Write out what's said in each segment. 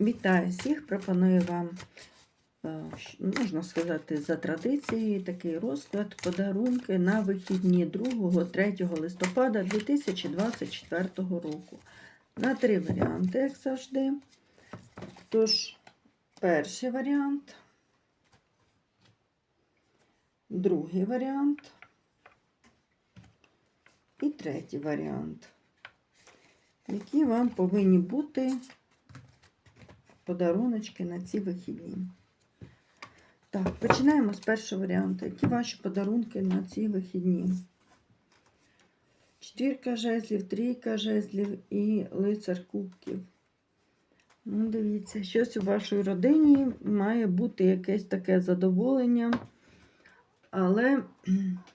Вітаю всіх! Пропоную вам, е, можна сказати, за традицією такий розклад подарунки на вихідні 2-3 листопада 2024 року. На три варіанти, як завжди. Тож, перший варіант, другий варіант і третій варіант, які вам повинні бути подаруночки на ці вихідні. Так, починаємо з першого варіанту. Які ваші подарунки на ці вихідні? Четвірка жезлів, трійка жезлів і лицар кубків. Ну, дивіться, щось у вашій родині має бути якесь таке задоволення, але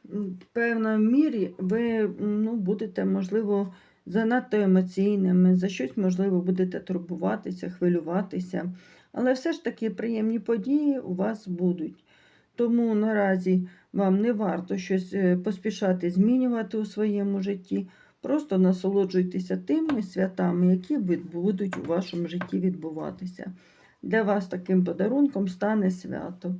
в певній мірі ви ну, будете, можливо, занадто емоційними, за щось, можливо, будете турбуватися, хвилюватися. Але все ж таки приємні події у вас будуть. Тому наразі вам не варто щось е, поспішати змінювати у своєму житті. Просто насолоджуйтеся тими святами, які будуть у вашому житті відбуватися. Для вас таким подарунком стане свято.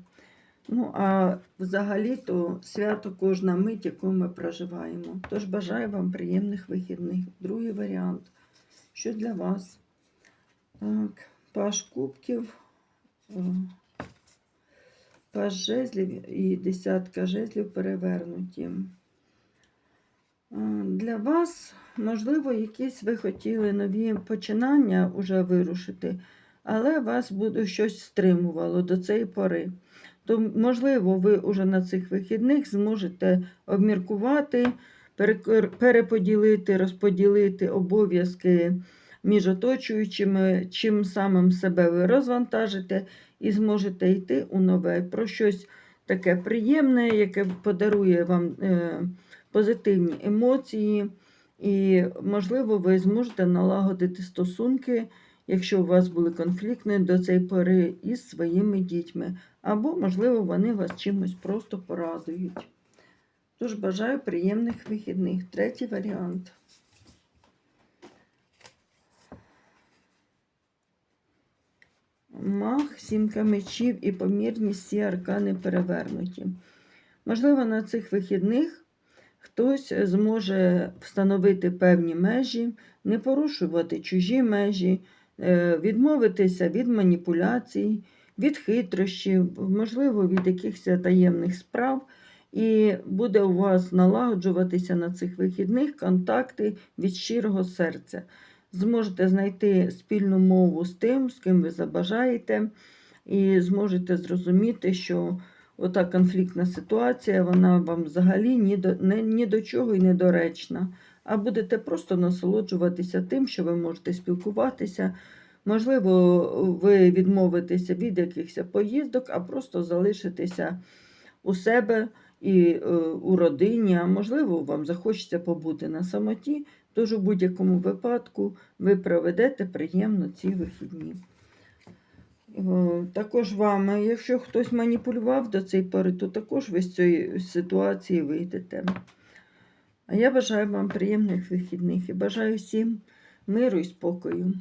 Ну, а взагалі-то свято кожна мить, яку ми проживаємо. Тож бажаю вам приємних вихідних. Другий варіант. Що для вас? Так, паш кубків, е, паш жезлів і десятка жезлів перевернуті. Е, Для вас, можливо, якісь ви хотіли нові починання уже вирушити, але вас буде щось стримувало до цієї пори то, можливо, ви уже на цих вихідних зможете обміркувати, переподілити, розподілити обов'язки між оточуючими, чим самим себе ви розвантажите і зможете йти у нове про щось таке приємне, яке подарує вам е, позитивні емоції. І, можливо, ви зможете налагодити стосунки, якщо у вас були конфліктні до цієї пори із своїми дітьми. Або, можливо, вони вас чимось просто порадують. Тож бажаю приємних вихідних. Третій варіант. Мах, сімка мечів і помірність всі аркани перевернуті. Можливо, на цих вихідних хтось зможе встановити певні межі, не порушувати чужі межі, відмовитися від маніпуляцій, від хитрощів, можливо, від якихось таємних справ. І буде у вас налагоджуватися на цих вихідних контакти від щирого серця. Зможете знайти спільну мову з тим, з ким ви забажаєте, і зможете зрозуміти, що ота конфліктна ситуація, вона вам взагалі ні до, не, ні до чого і недоречна. А будете просто насолоджуватися тим, що ви можете спілкуватися. Можливо, ви відмовитеся від якихось поїздок, а просто залишитеся у себе і е, у родині, а можливо, вам захочеться побути на самоті, тож у будь-якому випадку ви проведете приємно ці вихідні. Е, Також вам, якщо хтось маніпулював до цієї пори, то також ви з цієї ситуації вийдете. А я бажаю вам приємних вихідних і бажаю всім миру і спокою.